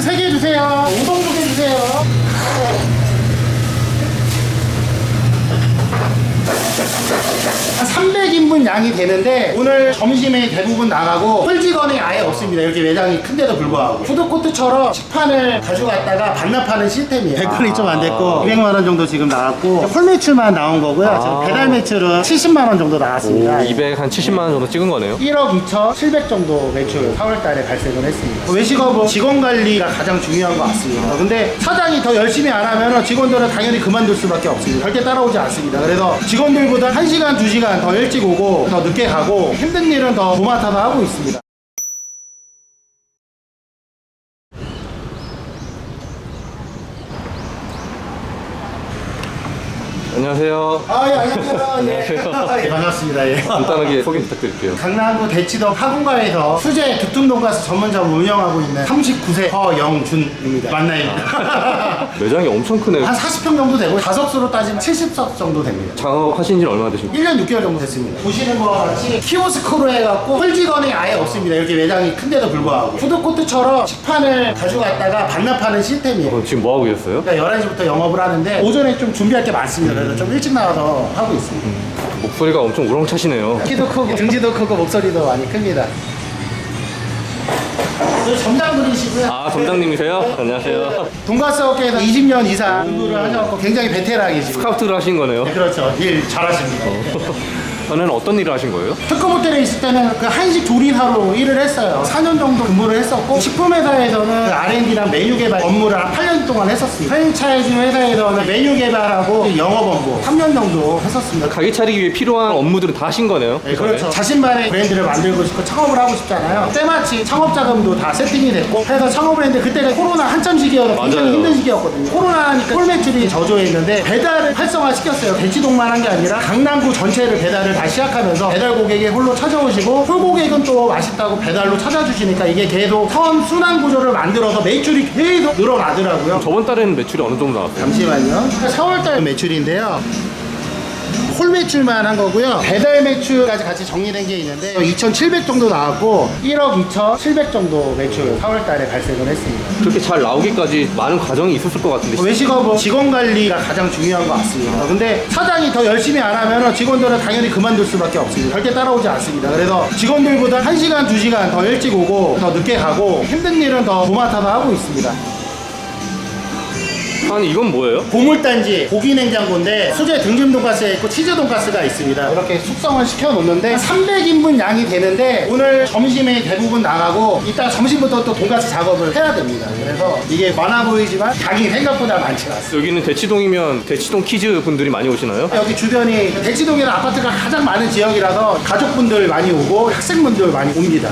돈가스 3개 주세요. 우동 2개 주세요. 한 300인분 양이 되는데 오늘 점심에 대부분 나가고 홀직원이 아예 없습니다. 이렇게 매장이 큰데도 불구하고 푸드코트처럼 식판을 가져갔다가 반납하는 시스템이에요. 100건이 좀 안 됐고 200만 원 정도 지금 나왔고 홀 매출만 나온 거고요. 지금 배달 매출은 70만 원 정도 나왔습니다. 200, 한 70만 원 정도 찍은 거네요. 1억 2천 7백 정도 매출 4월 달에 발생을 했습니다. 외식업은 직원 관리가 가장 중요한 것 같습니다. 근데 사장이 더 열심히 안 하면 직원들은 당연히 그만둘 수밖에 없습니다. 절대 따라오지 않습니다. 그래서 직원들보다 1시간, 2시간 더 일찍 오고 더 늦게 가고 힘든 일은 더 도맡아서 하고 있습니다. 안녕하세요. 아, 예, 안녕하세요. 예. 예, 반갑습니다. 예. 간단하게 소개 부탁드릴게요. 강남구 대치동 학원가에서 수제 두툼 돈가스 전문점 운영하고 있는 39세 허영준입니다. 맞나요? 매장이 엄청 크네요. 한 40평 정도 되고 다석수로 따지면 70석 정도 됩니다. 창업하신 지는 얼마나 되신 거예요? 1년 6개월 정도 됐습니다. 보시는 것 같이 키오스크로 해갖고 홀직원이 아예 없습니다. 이렇게 매장이 큰데도 불구하고 푸드코트처럼 식판을 가져갔다가 반납하는 시스템이에요. 그럼 지금 뭐 하고 계셨어요? 그러니까 11시부터 영업을 하는데 오전에 좀 준비할 게 많습니다. 그래서 좀 일찍 나와서 하고 있습니다. 목소리가 엄청 우렁차시네요. 키도 크고 등지도 크고 목소리도 많이 큽니다. 저 점장분이시고요. 아, 점장님이세요? 안녕하세요. 돈가스 업계에서 20년 이상 공부를 하셔서 굉장히 베테랑이시고 스카우트를 하신 거네요. 네, 그렇죠. 일 잘하십니다. 전에는 어떤 일을 하신 거예요? 특급 호텔에 있을 때는 그 한식 조리사로 일을 했어요. 4년 정도 근무를 했었고 식품 회사에서는 그 R&D랑 메뉴 개발 업무를 한 8년 동안 했었습니다. 프랜차이즈 회사에서는 메뉴 개발하고 영업 업무 3년 정도 했었습니다. 가게 차리기 위해 필요한 업무들은 다 하신 거네요. 네, 그렇죠. 자신만의 브랜드를 만들고 싶고 창업을 하고 싶잖아요. 때마침 창업 자금도 다 세팅이 됐고 그래서 창업을 했는데 그때가 코로나 한참 시기여서 굉장히 맞아요. 힘든 시기였거든요. 코로나니까 홀 매출이 저조했는데 배달을 활성화 시켰어요. 대치동만 한 게 아니라 강남구 전체를 배달을 다 시작하면서 배달 고객이 홀로 찾아오시고 홀 고객은 또 맛있다고 배달로 찾아주시니까 이게 계속 선 순환 구조를 만들어서 매출이 계속 늘어나더라고요. 저번 달에는 매출이 어느 정도 나왔어요? 잠시만요. 4월달 매출인데요. 홀 매출만 한 거고요. 배달 매출까지 같이 정리된 게 있는데 2,700 정도 나왔고 1억 2,700 정도 매출 4월 달에 발생을 했습니다. 그렇게 잘 나오기까지 많은 과정이 있었을 것 같은데 외식업은 직원 관리가 가장 중요한 것 같습니다. 근데 사장이 더 열심히 안 하면 직원들은 당연히 그만둘 수밖에 없습니다. 절대 따라오지 않습니다. 그래서 직원들보다 1시간, 2시간 더 일찍 오고 더 늦게 가고 힘든 일은 더 도맡아서 하고 있습니다. 아니 이건 뭐예요? 보물단지 고기 냉장고인데 수제 등심 돈가스에 있고 치즈 돈가스가 있습니다. 이렇게 숙성을 시켜 놓는데 300인분 양이 되는데 오늘 점심에 대부분 나가고 이따 점심부터 또 돈가스 작업을 해야 됩니다. 그래서 이게 많아 보이지만 양이 생각보다 많지 않습니다. 여기는 대치동이면 대치동 키즈 분들이 많이 오시나요? 여기 주변이 대치동이라는 아파트가 가장 많은 지역이라서 가족분들 많이 오고 학생분들 많이 옵니다.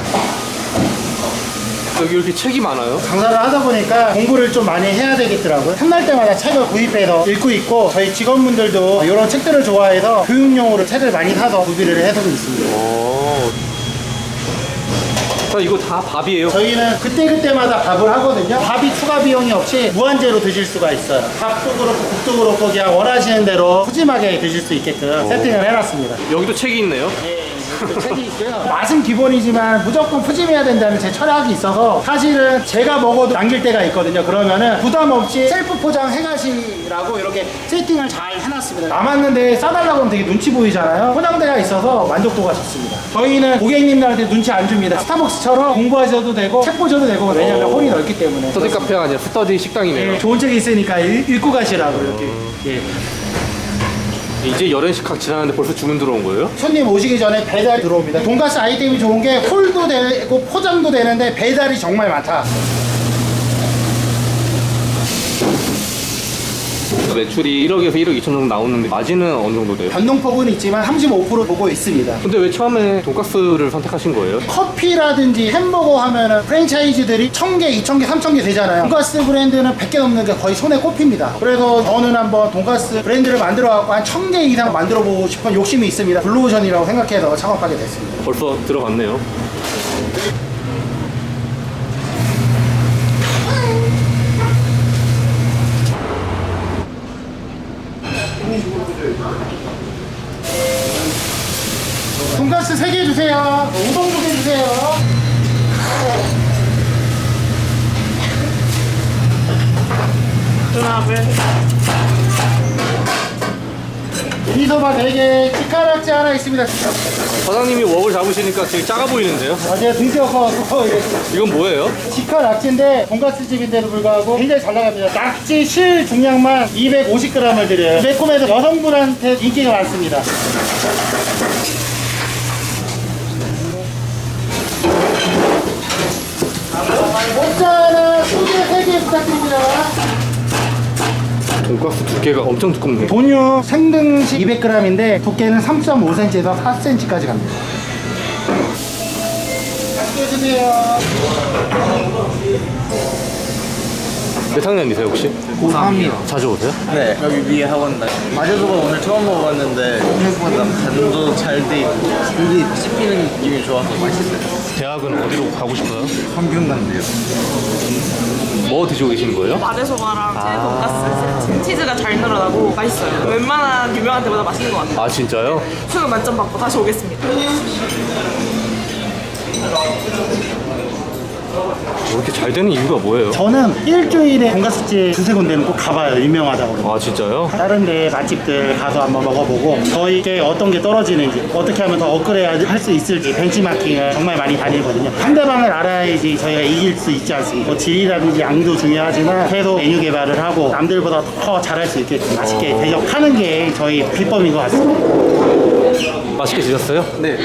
여기 이렇게 책이 많아요? 강사를 하다 보니까 공부를 좀 많이 해야 되겠더라고요. 탐날 때마다 책을 구입해서 읽고 있고 저희 직원분들도 이런 책들을 좋아해서 교육용으로 책을 많이 사서 구비를 해두고 있습니다. 오. 자, 이거 다 밥이에요? 저희는 그때그때마다 밥을 하거든요. 밥이 추가 비용이 없이 무한제로 드실 수가 있어요. 밥도 그렇고 국도 그렇고 그냥 원하시는 대로 푸짐하게 드실 수 있게끔 세팅을 해놨습니다. 여기도 책이 있네요? 그 책이 있고요. 맛은 기본이지만 무조건 푸짐해야 된다는 제 철학이 있어서 사실은 제가 먹어도 남길 때가 있거든요. 그러면은 부담 없이 셀프 포장 해가시라고 이렇게 세팅을 잘 해놨습니다. 남았는데 싸달라고 하면 되게 눈치 보이잖아요. 포장대가 있어서 만족도가 좋습니다. 저희는 고객님들한테 눈치 안 줍니다. 스타벅스처럼 공부하셔도 되고 책 보셔도 되고 왜냐면 오. 홀이 넓기 때문에. 스터디 카페가 아니라 스터디 식당이네요. 예, 좋은 책이 있으니까 읽- 읽고 가시라고 이렇게. 예. 이제 11시 지나는데 벌써 주문 들어온 거예요? 손님 오시기 전에 배달이 들어옵니다. 돈가스 아이템이 좋은 게 홀도 되고 포장도 되는데 배달이 정말 많다. 매출이 1억에서 1억 2천 정도 나오는데 마진은 어느 정도 돼요? 변동폭은 있지만 35% 보고 있습니다. 근데 왜 처음에 돈가스를 선택하신 거예요? 커피라든지 햄버거 하면은 프랜차이즈들이 1000개, 2000개, 3000개 되잖아요. 돈가스 브랜드는 100개 넘는 게 거의 손에 꼽힙니다. 그래서 저는 한번 돈가스 브랜드를 만들어 갖고 한 1000개 이상 만들어 보고 싶은 욕심이 있습니다. 블루오션이라고 생각해서 창업하게 됐습니다. 벌써 들어갔네요. 돈가스 3개 주세요. 우동 2개 주세요. 미니소밥을 미소바 4개, 치카락지 하나 있습니다. 사장님이 웍을 잡으시니까 되게 작아 보이는데요? 아, 제가 커서 이게 이건 뭐예요? 직화 낙지인데 돈가스 집인데도 불구하고 굉장히 잘 나갑니다. 낙지 실 중량만 250g을 드려요. 매콤해서 여성분한테 인기가 많습니다. 모짜나 소주 3개 부탁드립니다. 돈가스 두께가 엄청 두껍네. 본유 생등식 200g인데 두께는 3.5cm에서 4cm까지 갑니다. 맛있게 드세요. 몇 학년이세요 혹시? 고3이요. 자주 오세요? 네, 여기 위에 학원 다니고. 마제소바 오늘 처음 먹어봤는데 생각보다 간도 잘 돼 있고 고기 씹히는 느낌이 좋아서 맛있어요. 대학은 어디로 가고 싶어요? 평균간데요. 뭐 드시고 계시는 거예요? 마제소바랑 돈가스 치즈가 잘 늘어나고 맛있어요. 웬만한 유명한 데보다 맛있는 것 같아요. 아 진짜요? 수능 만점 받고 다시 오겠습니다. 왜 이렇게 잘 되는 이유가 뭐예요? 저는 일주일에 돈가스집 두세 군데는 꼭 가봐요. 유명하다고. 아 진짜요? 다른 데 맛집들 가서 한번 먹어보고 저희께 어떤 게 떨어지는지 어떻게 하면 더 업그레이드 할 수 있을지 벤치마킹을 정말 많이 다니거든요 상대방을 알아야지 저희가 이길 수 있지 않습니까 뭐 질이라든지 양도 중요하지만 계속 메뉴 개발을 하고 남들보다 더 잘할 수 있게끔 맛있게 대접하는 게 저희 비법인 것 같습니다 맛있게 드셨어요? 네.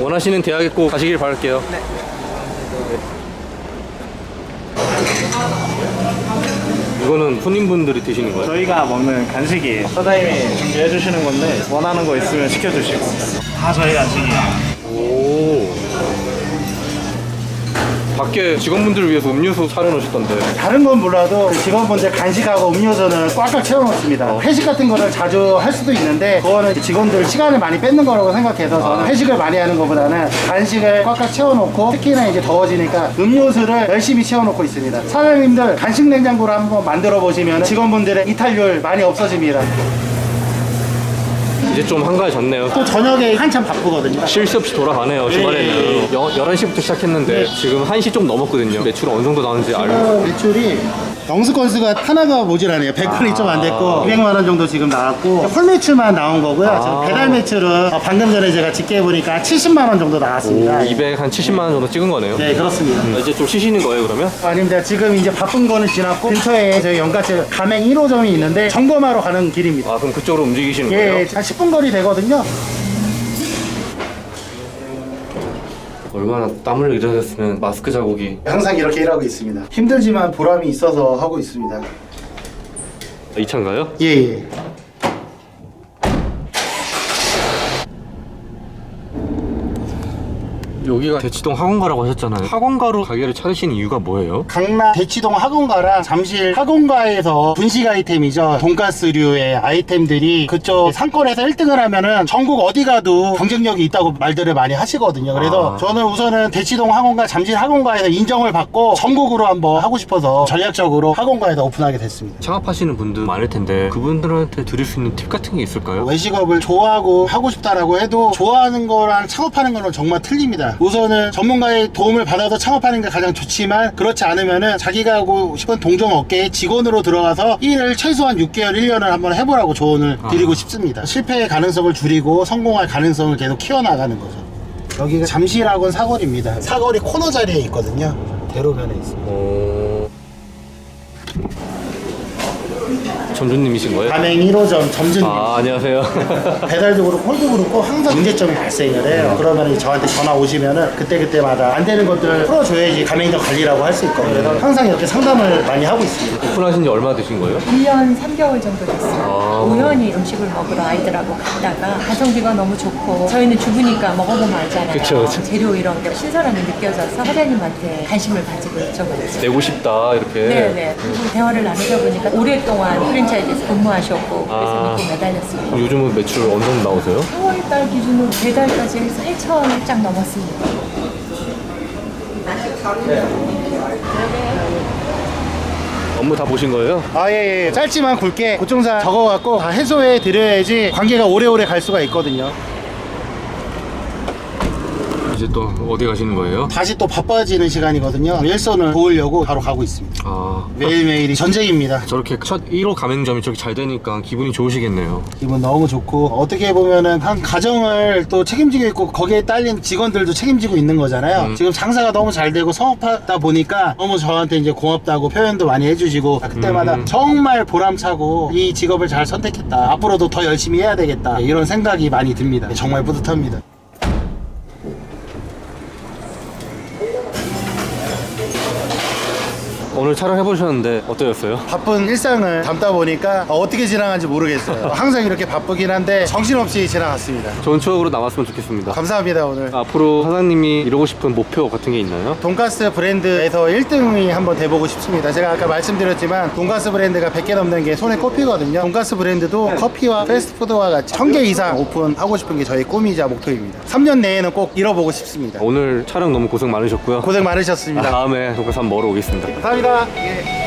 원하시는 대학에 꼭 가시길 바랄게요. 네. 이거는 손님분들이 드시는 거예요? 저희가 먹는 간식이에요. 사장님이 준비해 주시는 건데 원하는 거 있으면 시켜주시고 다 저희 간식이에요. 밖에 직원분들을 위해서 음료수 차려놓으셨던데. 다른 건 몰라도 그 직원분들 간식하고 음료수는 꽉꽉 채워놓습니다. 회식 같은 거를 자주 할 수도 있는데 그거는 직원들 시간을 많이 뺏는 거라고 생각해서 저는 회식을 많이 하는 것보다는 간식을 꽉꽉 채워놓고 특히나 이제 더워지니까 음료수를 열심히 채워놓고 있습니다. 사장님들 간식 냉장고를 한번 만들어 보시면 직원분들의 이탈률 많이 없어집니다 이제 좀 한가해졌네요. 또 저녁에 한참 바쁘거든요 쉴 새 없이 돌아가네요, 주말에는. 예, 여, 11시부터 시작했는데 지금 1시 좀 넘었거든요. 매출 어느 정도 나오는지 알고. 지금 매출이 영수 건수가 하나가 모자라네요. 100건이 좀 안 됐고 200만 원 정도 지금 나왔고 홀 매출만 나온 거고요. 지금 배달 매출은 어, 방금 전에 제가 집계 보니까 70만 원 정도 나왔습니다. 200, 한 70만 원 정도 찍은 거네요. 네 그렇습니다. 이제 좀 쉬시는 거예요, 그러면? 아닙니다. 지금 이제 바쁜 거는 지났고 근처에 저희 연가집 가맹 1호점이 있는데 점검하러 가는 길입니다. 아, 그럼 그쪽으로 움직이시는 예, 거예요? 한 10분 거리 되거든요. 얼마나 땀을 흘리셨으면 마스크 자국이 항상 이렇게 일하고 있습니다. 힘들지만 보람이 있어서 하고 있습니다. 이 차인가요? 예, 예. 여기가 대치동 학원가라고 하셨잖아요. 학원가로 가게를 차리신 이유가 뭐예요? 강남 대치동 학원가랑 잠실 학원가에서 분식 아이템이죠. 돈가스류의 아이템들이 그쪽 상권에서 1등을 하면은 전국 어디 가도 경쟁력이 있다고 말들을 많이 하시거든요. 그래서 아. 저는 우선은 대치동 학원가, 잠실 학원가에서 인정을 받고 전국으로 한번 하고 싶어서 전략적으로 학원가에다 오픈하게 됐습니다. 창업하시는 분들 많을 텐데 그분들한테 드릴 수 있는 팁 같은 게 있을까요? 외식업을 좋아하고 하고 싶다라고 해도 좋아하는 거랑 창업하는 거는 정말 틀립니다. 우선은 전문가의 도움을 받아서 창업하는 게 가장 좋지만 그렇지 않으면은 자기가 하고 싶은 동종 업계에 직원으로 들어가서 일을 최소한 6개월, 1년을 한번 해보라고 조언을 드리고 싶습니다. 실패의 가능성을 줄이고 성공할 가능성을 계속 키워나가는 거죠. 여기가 잠실학원 사거리입니다. 사거리 코너 자리에 있거든요. 대로변에 있습니다. 어... 점주님이신 거예요? 가맹 1호점 점주님. 아 안녕하세요. 배달도 그렇고 홀도 그렇고 항상 문제점이 발생을 해요. 그러면 저한테 전화 오시면은 그때그때마다 안 되는 것들을 풀어줘야지 가맹점 관리라고 할 수 있거든요. 그래서 항상 이렇게 상담을 많이 하고 있습니다. 오픈하신 지 얼마 되신 거예요? 1년 3개월 정도 됐어요. 아. 우연히 음식을 먹으러 아이들하고 갔다가 가성비가 너무 좋고 저희는 주부니까 먹어보면 알잖아요. 그쵸, 그쵸. 재료 이런 게 신선함이 느껴져서 사장님한테 관심을 가지고 여쭤봤죠. 내고 싶다 이렇게. 네네. 그리고 대화를 나누다 보니까 오랫동안 프랜 차이즈에서 근무하셨고 아. 그래서 믿고 매달렸습니다. 요즘은 매출 어느 정도 나오세요? 4월달 기준으로 배달까지 해서 1천 짝 넘었습니다. 업무 다 보신 거예요? 아, 예, 예. 짧지만 굵게 고충사 적어갖고 다 해소해 드려야지 관계가 오래오래 갈 수가 있거든요. 이제 또 어디 가시는 거예요? 다시 또 바빠지는 시간이거든요. 일선을 도우려고 바로 가고 있습니다. 아 매일매일이 전쟁입니다. 저렇게 첫 1호 가맹점이 저렇게 잘 되니까 기분이 좋으시겠네요. 기분 너무 좋고 어떻게 보면은 한 가정을 또 책임지고 있고 거기에 딸린 직원들도 책임지고 있는 거잖아요. 지금 장사가 너무 잘 되고 성업하다 보니까 너무 저한테 이제 고맙다고 표현도 많이 해주시고 그때마다 정말 보람차고 이 직업을 잘 선택했다. 앞으로도 더 열심히 해야 되겠다. 이런 생각이 많이 듭니다. 정말 뿌듯합니다. 오늘 촬영해 보셨는데 어떠셨어요? 바쁜 일상을 담다 보니까 어떻게 지나간지 모르겠어요. 항상 이렇게 바쁘긴 한데 정신없이 지나갔습니다. 좋은 추억으로 남았으면 좋겠습니다. 감사합니다 오늘. 앞으로 사장님이 이루고 싶은 목표 같은 게 있나요? 돈가스 브랜드에서 1등이 한번 돼보고 싶습니다. 제가 아까 말씀드렸지만 돈가스 브랜드가 100개 넘는 게 손에 꼽히거든요. 돈가스 브랜드도 커피와 패스트푸드와 같이 1000개 이상 오픈하고 싶은 게 저희 꿈이자 목표입니다. 3년 내에는 꼭 이뤄보고 싶습니다. 오늘 촬영 너무 고생 많으셨고요. 고생 많으셨습니다. 다음에 돈가스 한번 먹으러 오겠습니다. 감사합니다. 예.